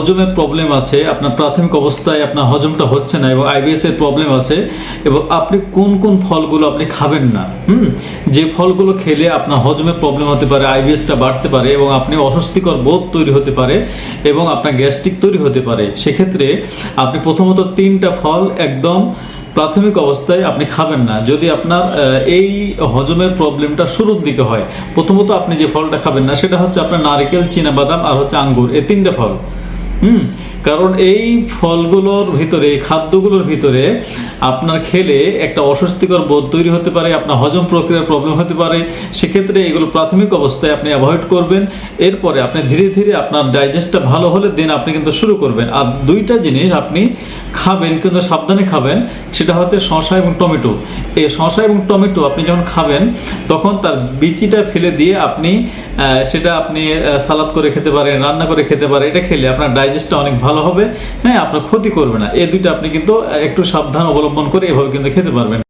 হজমের প্রবলেম আছে, আপনার প্রাথমিক অবস্থায় আপনার হজমটা হচ্ছে না এবং আইবিএস এর প্রবলেম আছে, এবং আপনি কোন কোন ফলগুলো আপনি খাবেন না, হুম? যে ফলগুলো খেলে আপনার হজমের প্রবলেম হতে পারে আইবিএসটা বাড়তে পারে এবং আপনি অস্বস্তিকর বোধ তৈরি হতে পারে এবং আপনার গ্যাস্ট্রিক তৈরি হতে পারে, সেক্ষেত্রে আপনি প্রথমত তিনটা ফল একদম প্রাথমিক অবস্থায় আপনি খাবেন না। যদি আপনার এই হজমের প্রবলেমটা শুরুর দিকে হয়, প্রথমত আপনি যে ফলটা খাবেন না, সেটা হচ্ছে আপনার নারকেল বাদাম আর হচ্ছে আঙ্গুর, এই তিনটা ফল। হুম, কারণ এই ফলগুলোর ভিতরে, এই খাদ্যগুলোর ভিতরে আপনার খেলে একটা অস্বস্তিকর বোধ তৈরি হতে পারে, আপনার হজম প্রক্রিয়ার প্রবলেম হতে পারে। সেক্ষেত্রে এগুলো প্রাথমিক অবস্থায় আপনি অ্যাভয়েড করবেন। এরপরে আপনি ধীরে ধীরে আপনার ডাইজেস্টটা ভালো হলে দেন আপনি কিন্তু শুরু করবেন। আর দুইটা জিনিস আপনি খাবেন, কিন্তু সাবধানে খাবেন, সেটা হচ্ছে শশা এবং টমেটো। এই শশা এবং টমেটো আপনি যখন খাবেন, তখন তার বিচিটা ফেলে দিয়ে আপনি সেটা আপনি সালাদ করে খেতে পারেন, রান্না করে খেতে পারেন, এটা খেলে আপনার ডাইজেস্টটা অনেক ভালো হবে। হ্যাঁ আপনার ক্ষতি করবে না। এই দুইটা আপনি কিন্তু একটু সাবধান অবলম্বন করে এভাবে কিন্তু খেতে পারবেন।